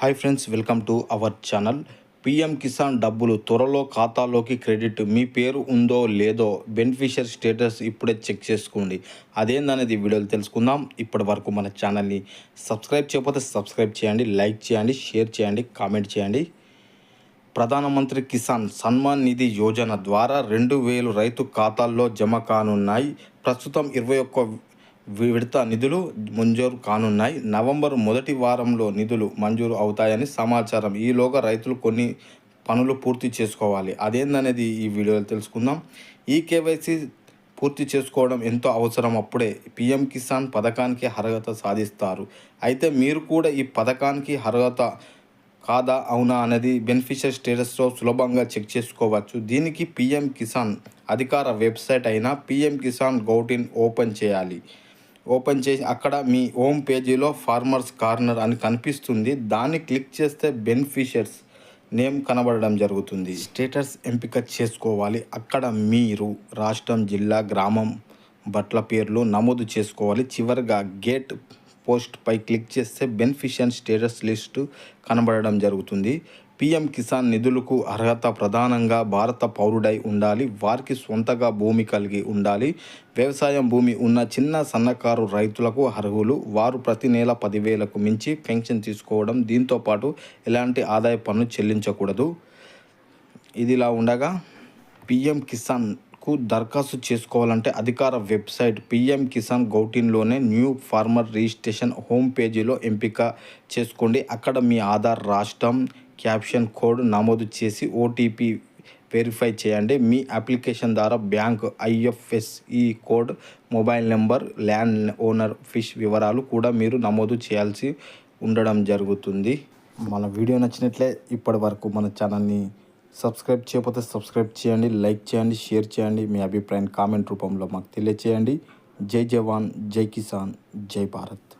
Hi friends welcome to our channel PM Kisan డబ్బులు త్వరలో ఖాతాలోకి క్రెడిట్ మీ పేరు ఉందో లేదో బెనిఫిషియర్ స్టేటస్ ఇప్పుడే చెక్ చేసుకోండి. అదేందనేది వీడియోలు తెలుసుకుందాం. ఇప్పటి వరకు మన ఛానల్ని సబ్స్క్రైబ్ చేయకపోతే సబ్స్క్రైబ్ చేయండి లైక్ చేయండి షేర్ చేయండి కామెంట్ చేయండి. ప్రధానమంత్రి కిసాన్ సన్మాన్ నిధి యోజన ద్వారా రెండు వేలు రైతు ఖాతాల్లో జమ కానున్నాయి. ప్రస్తుతం ఇరవై ఒక్క విడత నిధులు మంజూరు కానున్నాయి. నవంబర్ మొదటి వారంలో నిధులు మంజూరు అవుతాయని సమాచారం. ఈలోగా రైతులు కొన్ని పనులు పూర్తి చేసుకోవాలి. అదేందనేది ఈ వీడియోలో తెలుసుకుందాం. ఈ కేవైసీ పూర్తి చేసుకోవడం ఎంతో అవసరం. అప్పుడే పిఎం కిసాన్ పథకానికి అర్హత సాధిస్తారు. అయితే మీరు కూడా ఈ పథకానికి అర్హత కాదా అవునా అనేది బెనిఫిషియర్ స్టేటస్లో సులభంగా చెక్ చేసుకోవచ్చు. దీనికి పిఎం కిసాన్ అధికార వెబ్సైట్ అయిన PM Kisan gov in open చేయాలి. ఓపెన్ చేసి అక్కడ మీ హోమ్ పేజీలో ఫార్మర్స్ కార్నర్ అని కనిపిస్తుంది. దాన్ని క్లిక్ చేస్తే బెనిఫిషియర్స్ నేమ్ కనబడడం జరుగుతుంది. స్టేటస్ ఎంపిక చేసుకోవాలి. అక్కడ మీరు రాష్ట్రం జిల్లా గ్రామం బట్ల పేర్లు నమోదు చేసుకోవాలి. చివరిగా గేట్ పోస్ట్ పై క్లిక్ చేస్తే బెనిఫిషియన్ స్టేటస్ లిస్టు కనబడడం జరుగుతుంది. పిఎం కిసాన్ నిధులకు అర్హత ప్రధానంగా భారత పౌరుడై ఉండాలి వారికి సొంతగా భూమి కలిగి ఉండాలి. వ్యవసాయం భూమి ఉన్న చిన్న సన్నకారు రైతులకు అర్హులు. వారు ప్రతి నెల పదివేలకు మించి పెన్షన్ తీసుకోవడం దీంతో పాటు ఎలాంటి ఆదాయ పన్ను చెల్లించకూడదు. ఇదిలా ఉండగా పిఎం కిసాన్కు దరఖాస్తు చేసుకోవాలంటే అధికార వెబ్సైట్ పిఎం కిసాన్ గౌటిన్లోనే న్యూ ఫార్మర్ రిజిస్ట్రేషన్ హోమ్ పేజీలో ఎంపిక చేసుకోండి. అక్కడ మీ ఆధార్ రాష్ట్రం క్యాప్షన్ కోడ్ నమోదు చేసి ఓటీపీ వెరిఫై చేయండి. మీ అప్లికేషన్ ద్వారా bank IFSC code mobile number land ownership వివరాలు కూడా మీరు నమోదు చేయాల్సి ఉండడం జరుగుతుంది. మన వీడియో నచ్చినట్లే ఇప్పటి వరకు మన ఛానల్ని సబ్స్క్రైబ్ చేయకపోతే సబ్స్క్రైబ్ చేయండి లైక్ చేయండి షేర్ చేయండి. మీ అభిప్రాయం కామెంట్ రూపంలో మాకు తెలియచేయండి. జై జవాన్ జై కిసాన్ జై భారత్.